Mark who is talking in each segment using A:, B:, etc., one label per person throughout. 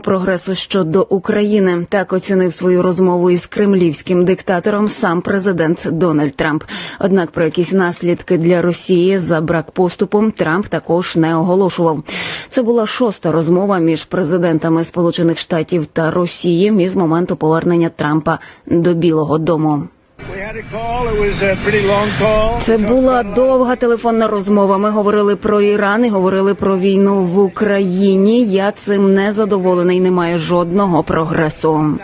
A: Прогресу щодо України так оцінив свою розмову із кремлівським диктатором сам президент Дональд Трамп. Однак про якісь наслідки для Росії за брак поступу Трамп також не оголошував. Це була шоста розмова між президентами Сполучених Штатів та Росії із моменту повернення Трампа до Білого Дому. Це була довга телефонна розмова. Ми говорили про Іран і говорили про війну в Україні. Я цим не задоволений. Немає жодного прогресу.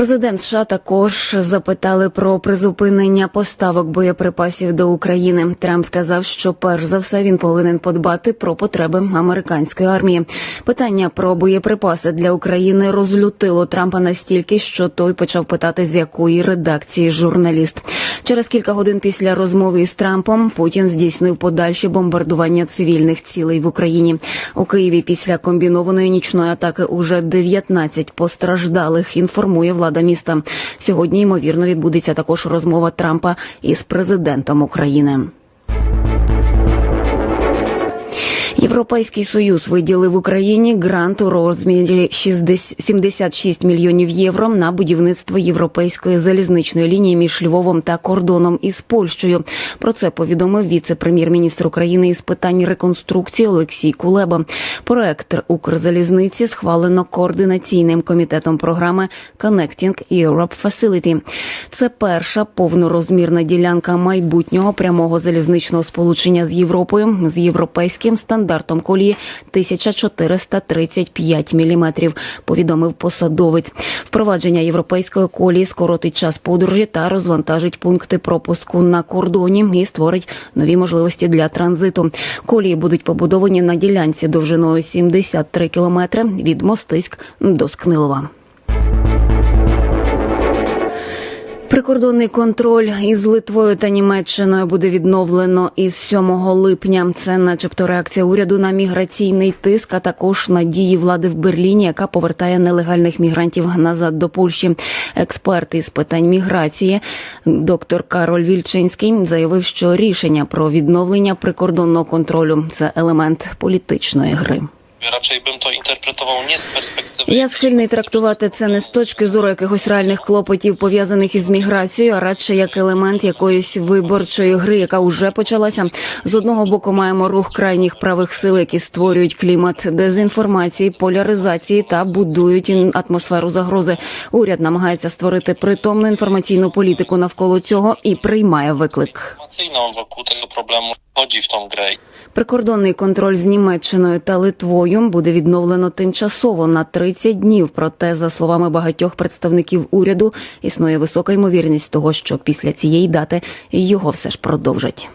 A: Президент США також запитали про призупинення поставок боєприпасів до України. Трамп сказав, що перш за все він повинен подбати про потреби американської армії. Питання про боєприпаси для України розлютило Трампа настільки, що той почав питати, з якої редакції журналіст. Через кілька годин після розмови із Трампом Путін здійснив подальші бомбардування цивільних цілей в Україні. У Києві після комбінованої нічної атаки уже 19 постраждалих. Інформує влада міста. Сьогодні ймовірно відбудеться також розмова Трампа із президентом України. Європейський союз виділив Україні грант у розмірі 60 76 мільйонів євро на будівництво європейської залізничної лінії між Львовом та кордоном із Польщею. Про це повідомив віце-прем'єр-міністр України із питань реконструкції Олексій Кулеба. Проект Укрзалізниці схвалено координаційним комітетом програми Connecting Europe Facility. Це перша повнорозмірна ділянка майбутнього прямого залізничного сполучення з Європою з європейським стандартом колії 1435 міліметрів. Повідомив посадовець. Впровадження європейської колії скоротить час подорожі та розвантажить пункти пропуску на кордоні і створить нові можливості для транзиту. Колії будуть побудовані на ділянці довжиною 73 кілометри від Мостиськ до Скнилова. Прикордонний контроль із Литвою та Німеччиною буде відновлено із 7 липня. Це, начебто, реакція уряду на міграційний тиск, а також на дії влади в Берліні, яка повертає нелегальних мігрантів назад до Польщі. Експерт із питань міграції, доктор Кароль Вільчинський, заявив, що рішення про відновлення прикордонного контролю це елемент політичної гри.
B: Raczej bym to interpretował nie z perspektywy.
A: Я схильний трактувати це не з точки зору якихось реальних клопотів пов'язаних із міграцією, а радше як елемент якоїсь виборчої гри, яка вже почалася. З одного боку маємо рух крайніх правих сил, які створюють клімат дезінформації, поляризації та будують атмосферу загрози. Уряд намагається створити притомну інформаційну політику навколо цього і приймає виклик.
B: informacyjną wokół tego problemu wchodzi w tą grę.
A: Прикордонний контроль з Німеччиною та Литвою буде відновлено тимчасово на 30 днів. Проте, за словами багатьох представників уряду, існує висока ймовірність того, що після цієї дати його все ж продовжать.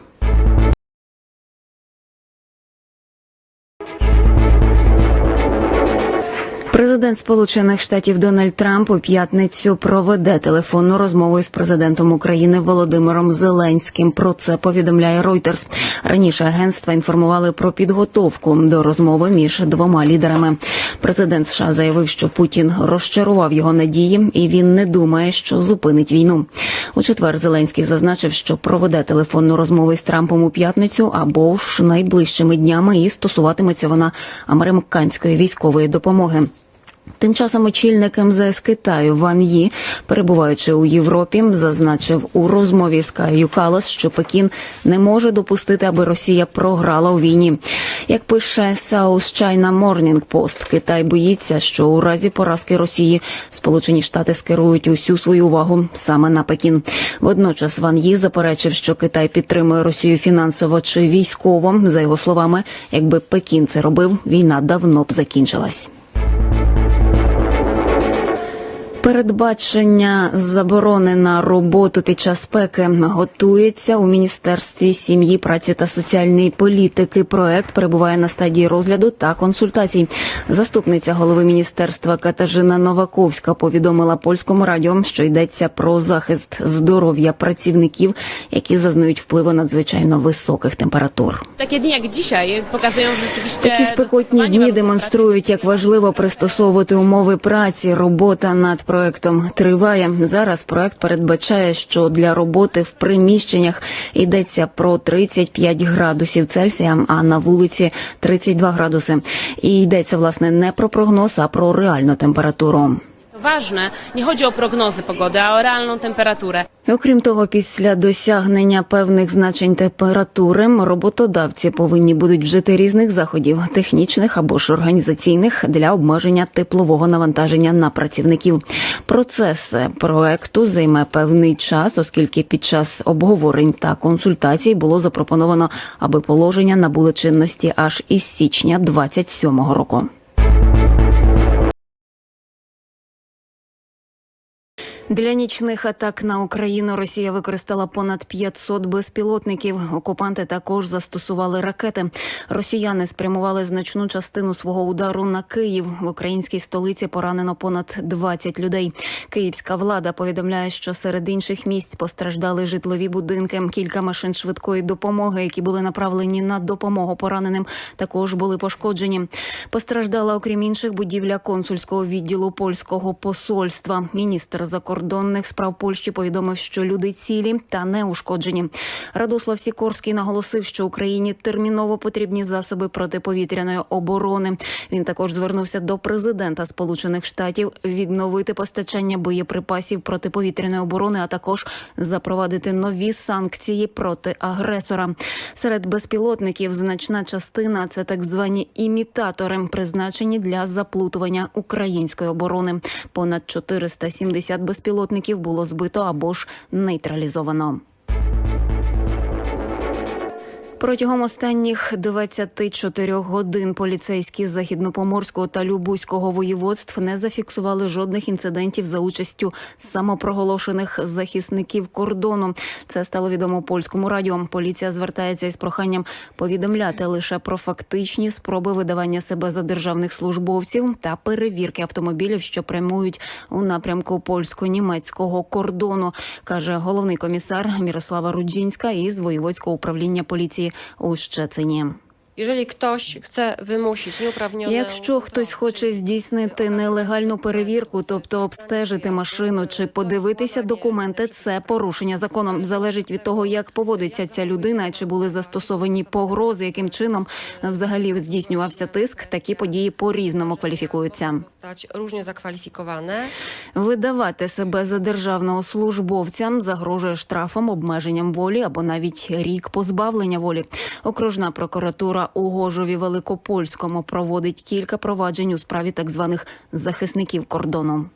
A: Президент Сполучених Штатів Дональд Трамп у п'ятницю проведе телефонну розмову із президентом України Володимиром Зеленським. Про це повідомляє Reuters. Раніше агентства інформували про підготовку до розмови між двома лідерами. Президент США заявив, що Путін розчарував його надії, і він не думає, що зупинить війну. У четвер Зеленський зазначив, що проведе телефонну розмову із Трампом у п'ятницю або ж найближчими днями, і стосуватиметься вона американської військової допомоги. Тим часом очільник МЗС Китаю Ван Ї, перебуваючи у Європі, зазначив у розмові з Каю Калас, що Пекін не може допустити, аби Росія програла у війні. Як пише South China Morning Post, Китай боїться, що у разі поразки Росії Сполучені Штати скерують усю свою увагу саме на Пекін. Водночас Ван Ї заперечив, що Китай підтримує Росію фінансово чи військово. За його словами, якби Пекін це робив, війна давно б закінчилась. Передбачення заборони на роботу під час спеки готується у міністерстві сім'ї, праці та соціальної політики. Проект перебуває на стадії розгляду та консультацій. Заступниця голови міністерства Катажина Новаковська повідомила польському радіо, що йдеться про захист здоров'я працівників, які зазнають впливу надзвичайно високих температур.
C: Dni jak dzisiaj pokazują rzeczywiście.
A: Такі спекотні дні демонструють, як важливо пристосовувати умови праці. Робота над проектом триває. Зараз проект передбачає, що для роботи в приміщеннях йдеться про 35 градусів Цельсія, а на вулиці 32 градуси. І йдеться власне не про прогноз, а про реальну температуру.
C: Ważne, nie chodzi o prognozy pogody, a o realną temperaturę.
A: Окрім того, після досягнення певних значень температури роботодавці повинні будуть вжити різних заходів, технічних або ж організаційних для обмеження теплового навантаження на працівників. Процес проекту займе певний час, оскільки під час обговорень та консультацій було запропоновано, аби положення набули чинності аж із січня 27-го року. Для нічних атак на Україну Росія використала понад 500 безпілотників. Окупанти також застосували ракети. Росіяни спрямували значну частину свого удару на Київ. В українській столиці поранено понад 20 людей. Київська влада повідомляє, що серед інших місць постраждали житлові будинки. Кілька машин швидкої допомоги, які були направлені на допомогу пораненим, також були пошкоджені. Постраждала, окрім інших, будівля консульського відділу польського посольства. Міністр закордонних справ Польщі повідомив, що люди цілі та не ушкоджені. Радослав Сікорський наголосив, що Україні терміново потрібні засоби протиповітряної оборони. Він також звернувся до президента Сполучених Штатів відновити постачання боєприпасів протиповітряної оборони, а також запровадити нові санкції проти агресора. Серед безпілотників значна частина це так звані імітатори, призначені для заплутування української оборони. Понад 470 безпілотників було збито або ж нейтралізовано. Протягом останніх 24 годин поліцейські з західнопоморського та любузького воєводств не зафіксували жодних інцидентів за участю самопроголошених захисників кордону. Це стало відомо польському радіо. Поліція звертається із проханням повідомляти лише про фактичні спроби видавання себе за державних службовців та перевірки автомобілів, що прямують у напрямку польсько-німецького кордону, каже головний комісар Мірослава Руджінська із воєводського управління поліції у Якщо хтось хоче здійснити нелегальну перевірку, тобто обстежити машину чи подивитися документи, це порушення законом. Залежить від того, як поводиться ця людина, чи були застосовані погрози, яким чином взагалі здійснювався тиск. Такі події по різному кваліфікуються.
D: różnie zakwalifikowane.
A: Видавати себе за державного службовця загрожує штрафом, обмеженням волі або навіть рік позбавлення волі. Окружна прокуратура у Гожові Великопольському проводить кілька проваджень у справі так званих захисників кордону.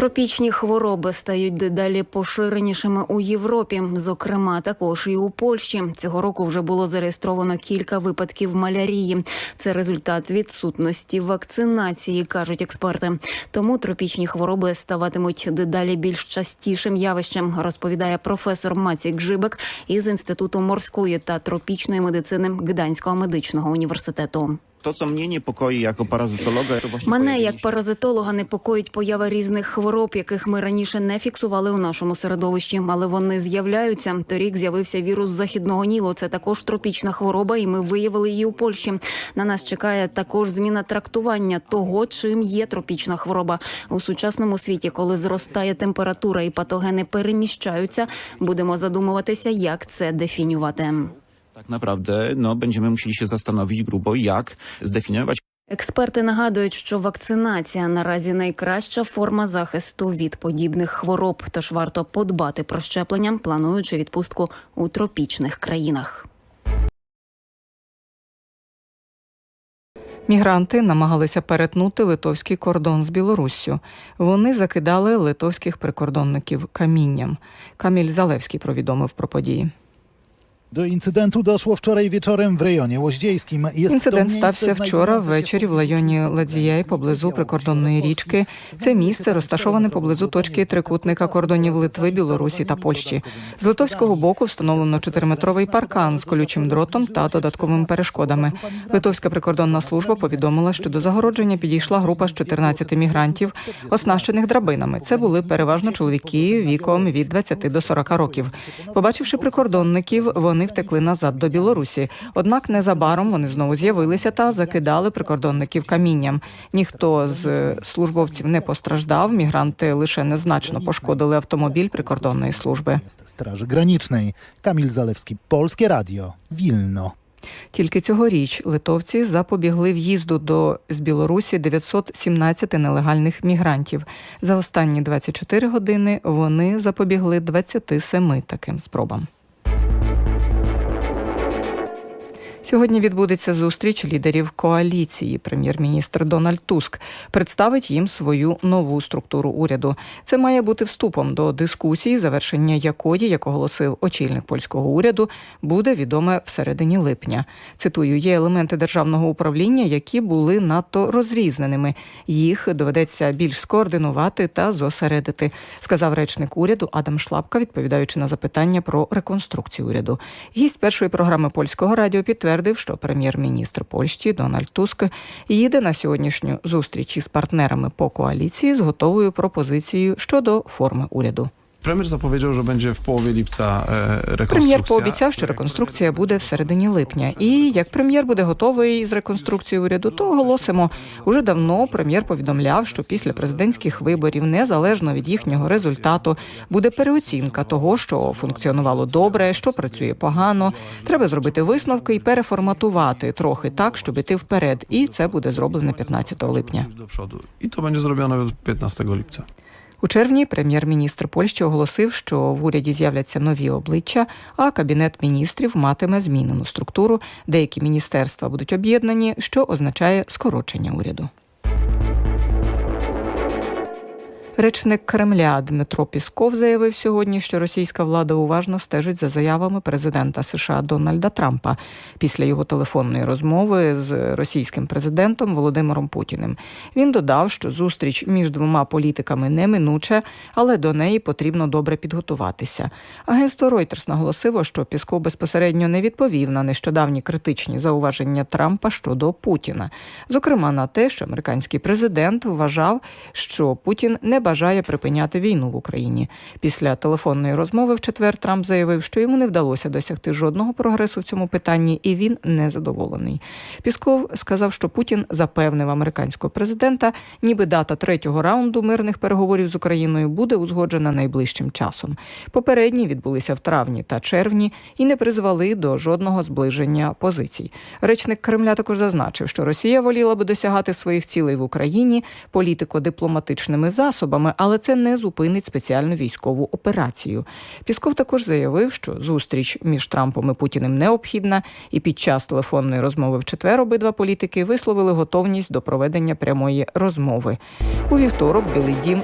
A: Тропічні хвороби стають дедалі поширенішими у Європі, зокрема також і у Польщі. Цього року вже було зареєстровано кілька випадків малярії. Це результат відсутності вакцинації, кажуть експерти. Тому тропічні хвороби ставатимуть дедалі більш частішим явищем, розповідає професор Мацік Гжибек із інституту морської та тропічної медицини Гданського медичного університету.
E: Co mnie niepokoi jako parazitologa, to
A: Мене як паразитолога непокоїть поява різних хвороб, яких ми раніше не фіксували у нашому середовищі, але вони з'являються. Торік з'явився вірус західного нілу. Це також тропічна хвороба, і ми виявили її у Польщі. На нас чекає також зміна трактування того, чим є тропічна хвороба у сучасному світі. Коли зростає температура і патогени переміщаються, будемо задумуватися, як це дефінювати.
E: Tak naprawdę no, będziemy musieli się zastanowić grubo, jak zdefiniować
A: Експерти нагадують, що вакцинація наразі найкраща форма захисту від подібних хвороб, тож варто подбати про щеплення, плануючи відпустку у тропічних країнах.
F: Мігранти намагалися перетнути литовський кордон з Білоруссю. Вони закидали литовських прикордонників камінням. Каміль Залевський повідомив про події.
G: Incydentu doszło wczoraj wieczorem w rejonie łoździejskim. Jest
F: Інцидент стався вчора ввечері в районі Ладзіяй поблизу прикордонної річки. Це місце розташоване поблизу точки трикутника кордонів Литви, Білорусі та Польщі. З литовського боку встановлено чотириметровий паркан з колючим дротом та додатковими перешкодами. Литовська прикордонна служба повідомила, що до загородження підійшла група з 14 мігрантів, оснащених драбинами. Це були переважно чоловіки віком від 20 до 40 років. Побачивши прикордонників, вони вони втекли назад до Білорусі. Однак незабаром вони знову з'явилися та закидали прикордонників камінням. Ніхто з службовців не постраждав. Мігранти лише незначно пошкодили автомобіль прикордонної служби.
G: Straży Granicznej. Kamil Zalewski, Polskie Radio, Wilno.
F: Тільки цьогоріч литовці запобігли в'їзду до з Білорусі 917 нелегальних мігрантів. За останні 24 години вони запобігли 27 таким спробам. Сьогодні відбудеться зустріч лідерів коаліції. Прем'єр-міністр Дональд Туск представить їм свою нову структуру уряду. Це має бути вступом до дискусії, завершення якої, як оголосив очільник польського уряду, буде відоме всередині липня. Цитую, є елементи державного управління, які були надто розрізненими. Їх доведеться більш скоординувати та зосередити, сказав речник уряду Адам Шлапка, відповідаючи на запитання про реконструкцію уряду. Гість першої програми польського радіо підтвердив, що прем'єр-міністр Польщі Дональд Туск їде на сьогоднішню зустріч із партнерами по коаліції з готовою пропозицією щодо форми уряду.
H: Premier zapowiedział, że będzie w połowie lipca e,
F: Прем'єр пообіцяв, що реконструкція буде в середині липня. І як прем'єр буде готовий з реконструкцією уряду, то оголосимо. Уже давно прем'єр повідомляв, що після президентських виборів, незалежно від їхнього результату, буде переоцінка того, що функціонувало добре, що працює погано. Треба зробити висновки і переформатувати трохи так, щоб іти вперед. І це буде зроблено 15 липня.
H: I to będzie zrobione 15 lipca.
F: У червні прем'єр-міністр Польщі оголосив, що в уряді з'являться нові обличчя, а кабінет міністрів матиме змінену структуру. Деякі міністерства будуть об'єднані, що означає скорочення уряду. Речник Кремля Дмитро Пісков заявив сьогодні, що російська влада уважно стежить за заявами президента США Дональда Трампа після його телефонної розмови з російським президентом Володимиром Путіним. Він додав, що зустріч між двома політиками неминуче, але до неї потрібно добре підготуватися. Агентство Reuters наголосило, що Пісков безпосередньо не відповів на нещодавні критичні зауваження Трампа щодо Путіна, зокрема на те, що американський президент вважав, що Путін не бажає припиняти війну в Україні. Після телефонної розмови в четвер Трамп заявив, що йому не вдалося досягти жодного прогресу в цьому питанні, і він не задоволений. Пісков сказав, що Путін запевнив американського президента, ніби дата третього раунду мирних переговорів з Україною буде узгоджена найближчим часом. Попередні відбулися в травні та червні і не призвели до жодного зближення позицій. Речник Кремля також зазначив, що Росія воліла би досягати своїх цілей в Україні політико-дипломатичними засобами, але це не зупинить спеціальну військову операцію. Пісков також заявив, що зустріч між Трампом і Путіним необхідна, і під час телефонної розмови в четвер обидва політики висловили готовність до проведення прямої розмови. У вівторок Білий Дім